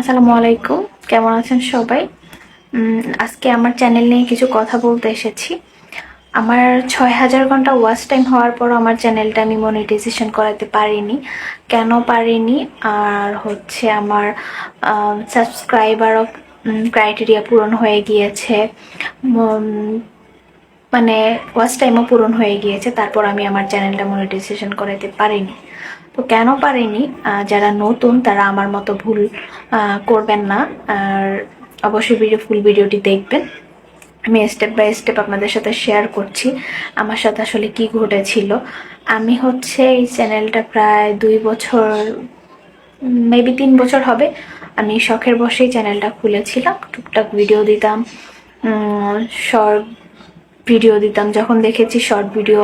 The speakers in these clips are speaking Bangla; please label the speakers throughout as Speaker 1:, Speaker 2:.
Speaker 1: আসসালামু আলাইকুম। কেমন আছেন সবাই? আজকে আমার চ্যানেল নিয়ে কিছু কথা বলতে এসেছি। আমার ছয় হাজার ঘণ্টা ওয়াচ টাইম হওয়ার পর আমার চ্যানেলটা আমি মনিটাইজেশন করাতে পারিনি। কেন পারিনি? আর হচ্ছে আমার সাবস্ক্রাইবারও ক্রাইটেরিয়া পূরণ হয়ে গিয়েছে। মানে ওয়াচ টাইমও পূরণ হয়ে গিয়েছে। তারপর আমি আমার চ্যানেলটা মনিটাইজেশন করাতে পারিনি। তো কেন পারিনি? যারা নতুন, তারা আমার মতো ভুল করবেন না। আর অবশ্যই ভিডিও ফুল ভিডিওটি দেখবেন। আমি স্টেপ বাই স্টেপ আপনাদের সাথে শেয়ার করছি, আমার সাথে আসলে কি ঘটেছিল। আমি হচ্ছে এই চ্যানেলটা প্রায় দুই বছর মেবি তিন বছর হবে। আমি শখের বসেই চ্যানেলটা খুলেছিলাম। টুকটাক ভিডিও দিতাম শর্ট ভিডিও দিতাম। যখন দেখেছি শর্ট ভিডিও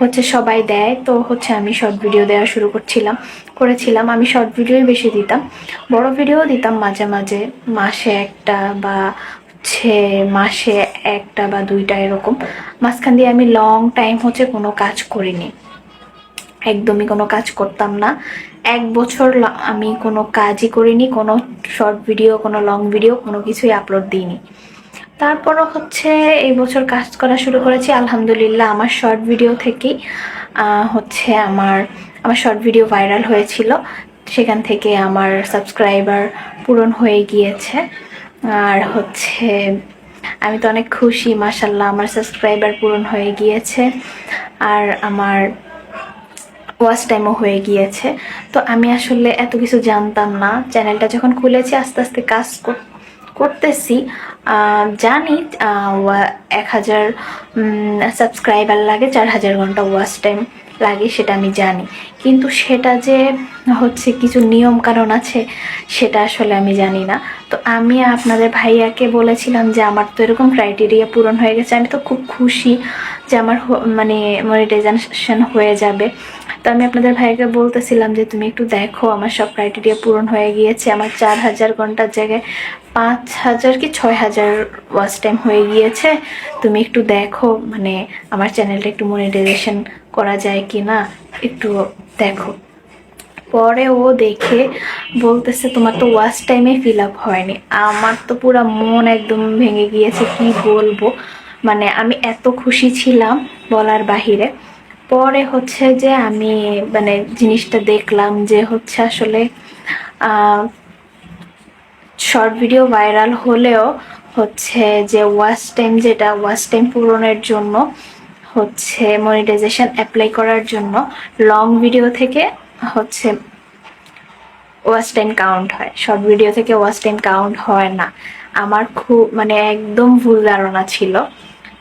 Speaker 1: হচ্ছে সবাই দেয়। তো হচ্ছে আমি শর্ট ভিডিও দেওয়া শুরু করছিলাম, করেছিলাম। আমি শর্ট ভিডিওই বেশি দিতাম। বড় ভিডিও দিতাম মাঝে মাঝে। মাসে একটা বা হচ্ছে মাসে একটা বা দুইটা এরকম। মাঝখান দিয়ে আমি লং টাইম হচ্ছে কোনো কাজ করিনি। একদমই কোনো কাজ করতাম না। এক বছর আমি কোনো কাজই করিনি, কোনো শর্ট ভিডিও কোনো লং ভিডিও কোনো কিছুই আপলোড দিইনি। তারপরও হচ্ছে এই বছর কাজ করা শুরু করেছি, আলহামদুলিল্লাহ। আমার শর্ট ভিডিও থেকেই হচ্ছে আমার আমার শর্ট ভিডিও ভাইরাল হয়েছিল। সেখান থেকে আমার সাবস্ক্রাইবার পূরণ হয়ে গিয়েছে। আর হচ্ছে, আমি তো অনেক খুশি মাসাল্লাহ আমার সাবস্ক্রাইবার পূরণ হয়ে গিয়েছে। আর আমার ওয়াচ টাইমও হয়ে গিয়েছে। তো আমি আসলে এত কিছু জানতাম না। চ্যানেলটা যখন খুলেছি, আস্তে আস্তে কাজ করতেছি। জানি এক হাজার সাবস্ক্রাইবার লাগে, চার হাজার ঘণ্টা ওয়াচ টাইম লাগে, সেটা আমি জানি। কিন্তু সেটা যে হচ্ছে কিছু নিয়ম কারণ আছে, সেটা আসলে আমি জানি না। তো আমি আপনাদের ভাইয়াকে বলেছিলাম যে, আমার তো এরকম ক্রাইটেরিয়া পূরণ হয়ে গেছে। আমি তো খুব খুশি যে আমার মানে মনিটাইজেশন হয়ে যাবে। তো আমি আপনাদের ভাইকে বলতেছিলাম যে, তুমি একটু দেখো, আমার সব ক্রাইটেরিয়া পূরণ হয়ে গিয়েছে। আমার চার হাজার ঘণ্টার জায়গায় পাঁচ হাজার কি ছয় হাজার ওয়াচ টাইম হয়ে গিয়েছে। তুমি একটু দেখো মানে আমার চ্যানেলটা একটু মনিটাইজেশন করা যায় কি না, একটু দেখো। পরে ও দেখে বলতেছে, তোমার তো ওয়াচ টাইমে ফিল আপ হয়নি। আমার তো পুরো মন একদম ভেঙে গিয়েছে, কি বলব? মানে আমি এত খুশি ছিলাম বলার বাহিরে। পরে হচ্ছে যে আমি মানে জিনিসটা দেখলাম যে হচ্ছে আসলে শর্ট ভিডিও ভাইরাল হলেও হচ্ছে যে ওয়াচ টাইম যেটা, ওয়াচ টাইম পূরণের জন্য হচ্ছে মনিটাইজেশন অ্যাপ্লাই করার জন্য লং ভিডিও থেকে হচ্ছে ওয়াচ টাইম কাউন্ট হয়। শর্ট ভিডিও থেকে ওয়াচ টাইম কাউন্ট হয় না। আমার খুব মানে একদম ভুল ধারণা ছিল।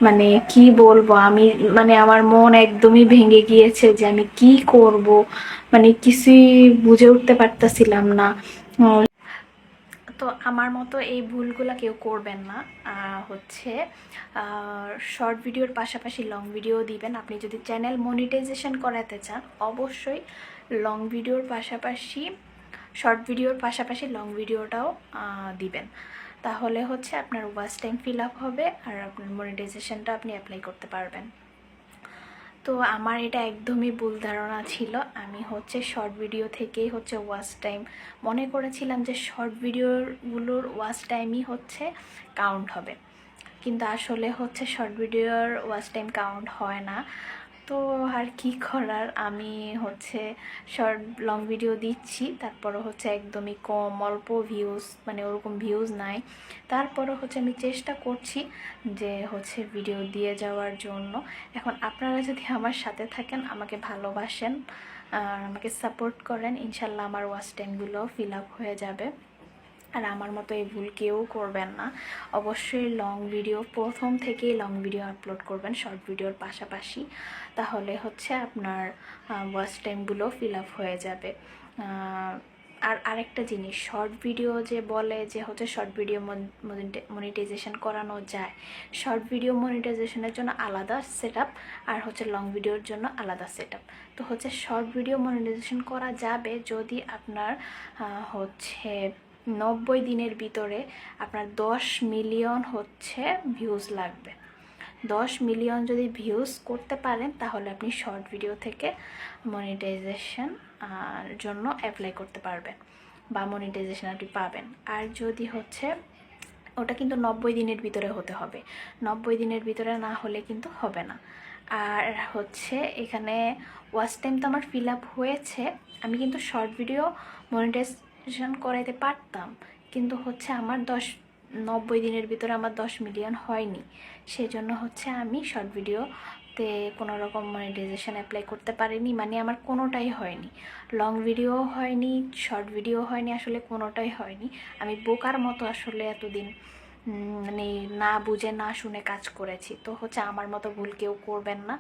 Speaker 1: মানে কি বলব, আমি মানে আমার মন একদমই ভেঙে গিয়েছে যে আমি কি করব। মানে কিছুই বুঝে উঠতে পারতাছিলাম না। তো আমার মতো এই ভুলগুলো কেউ করবেন না। হচ্ছে শর্ট ভিডিওর পাশাপাশি লং ভিডিও দিবেন। আপনি যদি চ্যানেল মনিটাইজেশন করাতে চান, অবশ্যই লং ভিডিওর পাশাপাশি শর্ট ভিডিওর পাশাপাশি লং ভিডিওটাও দিবেন। তাহলে হচ্ছে আপনার ওয়াচ টাইম ফিল আপ হবে আর আপনার মনিটাইজেশনটা আপনি অ্যাপ্লাই করতে পারবেন। তো আমার এটা একদমই ভুল ধারণা ছিল। আমি হচ্ছে শর্ট ভিডিও থেকেই হচ্ছে ওয়াচ টাইম মনে করেছিলাম যে শর্ট ভিডিওগুলোর ওয়াচ টাইমই হচ্ছে কাউন্ট হবে। কিন্তু আসলে হচ্ছে শর্ট ভিডিওর ওয়াচ টাইম কাউন্ট হয় না। তো আর কি করার? আমি হচ্ছে শর্ট লং ভিডিও দিচ্ছি তারপরও হচ্ছে একদমই কম, অল্প ভিউজ মানে ওরকম ভিউজ নাই। তারপরও হচ্ছে আমি চেষ্টা করছি যে হচ্ছে ভিডিও দিয়ে যাওয়ার জন্য। এখন আপনারা যদি আমার সাথে থাকেন, আমাকে ভালোবাসেন, আর আমাকে সাপোর্ট করেন, ইনশাল্লাহ আমার ওয়াচ ফিল আপ হয়ে যাবে। আর আমার মতো এই ভুল কেউ করবেন না। অবশ্যই লং ভিডিও প্রথম থেকেই লং ভিডিও আপলোড করবেন শর্ট ভিডিওর পাশাপাশি। তাহলে হচ্ছে আপনার ওয়াচ টাইমগুলো ফিল আপ হয়ে যাবে। আর আরেকটা জিনিস শর্ট ভিডিও যে বলে যে হচ্ছে শর্ট ভিডিও মনিটাইজেশন করানো যায়। শর্ট ভিডিও মনিটাইজেশনের জন্য আলাদা সেট আর হচ্ছে লং ভিডিওর জন্য আলাদা সেট তো হচ্ছে শর্ট ভিডিও মনিটাইজেশন করা যাবে যদি আপনার হচ্ছে নব্বই দিনের ভিতরে আপনার দশ মিলিয়ন হচ্ছে ভিউজ লাগবে। দশ মিলিয়ন যদি ভিউজ করতে পারেন, তাহলে আপনি শর্ট ভিডিও থেকে মনিটাইজেশন জন্য অ্যাপ্লাই করতে পারবেন বা মনিটাইজেশন আপনি পাবেন। আর যদি হচ্ছে, ওটা কিন্তু নব্বই দিনের ভিতরে হতে হবে। নব্বই দিনের ভিতরে না হলে কিন্তু হবে না। আর হচ্ছে এখানে ওয়াচ টাইম তো আমার ফিল আপ হয়েছে। আমি কিন্তু শর্ট ভিডিও মনিটাইজেশন করাইতে পারতাম, কিন্তু হচ্ছে আমার দশ, নব্বই দিনের ভিতরে আমার দশ মিলিয়ন হয়নি। সেজন্য হচ্ছে আমি শর্ট ভিডিওতে কোনো রকম মনিটাইজেশন অ্যাপ্লাই করতে পারিনি মানে আমার কোনোটাই হয়নি। লং ভিডিও হয়নি শর্ট ভিডিও হয়নি, আসলে কোনোটাই হয়নি। আমি বোকার মতো আসলে এতদিন মানে না বুঝে, না শুনে কাজ করেছি। তো হচ্ছে আমার মতো ভুল কেউ করবেন না।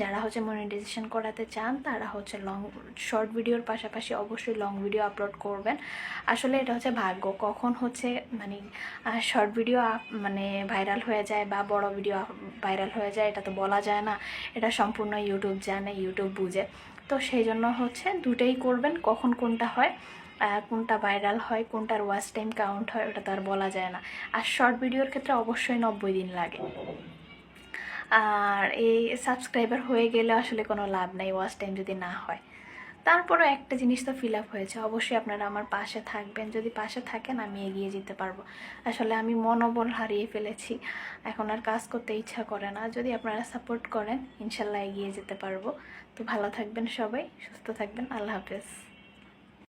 Speaker 1: যারা হচ্ছে মনিটাইজেশন করাতে চান, তারা হচ্ছে লং শর্ট ভিডিওর পাশাপাশি অবশ্যই লং ভিডিও আপলোড করবেন। আসলে এটা হচ্ছে ভাগ্য। কখন হচ্ছে মানে শর্ট ভিডিও মানে ভাইরাল হয়ে যায় বা বড় ভিডিও ভাইরাল হয়ে যায়, এটা তো বলা যায় না। এটা সম্পূর্ণ ইউটিউব জানে ইউটিউব বুঝে। তো সেই জন্য হচ্ছে দুটোই করবেন, কখন কোনটা হয়। কোনটা ভাইরাল হয়, কোনটার ওয়াচ টাইম কাউন্ট হয়, ওটা তো আর বলা যায় না। আর শর্ট ভিডিওর ক্ষেত্রে অবশ্যই নব্বই দিন লাগে। আর এই সাবস্ক্রাইবার হয়ে গেলে আসলে কোনো লাভ নেই ওয়াচ টাইম যদি না হয়। তারপরও একটা জিনিস তো ফিল আপ হয়েছে, অবশ্যই আপনারা আমার পাশে থাকবেন। যদি পাশে থাকেন, আমি এগিয়ে যেতে পারব। আসলে আমি মনোবল হারিয়ে ফেলেছি, এখন আর কাজ করতে ইচ্ছা করে না। যদি আপনারা সাপোর্ট করেন, ইনশাল্লাহ এগিয়ে যেতে পারব। তো ভালো থাকবেন সবাই, সুস্থ থাকবেন, আল্লাহ হাফেজ।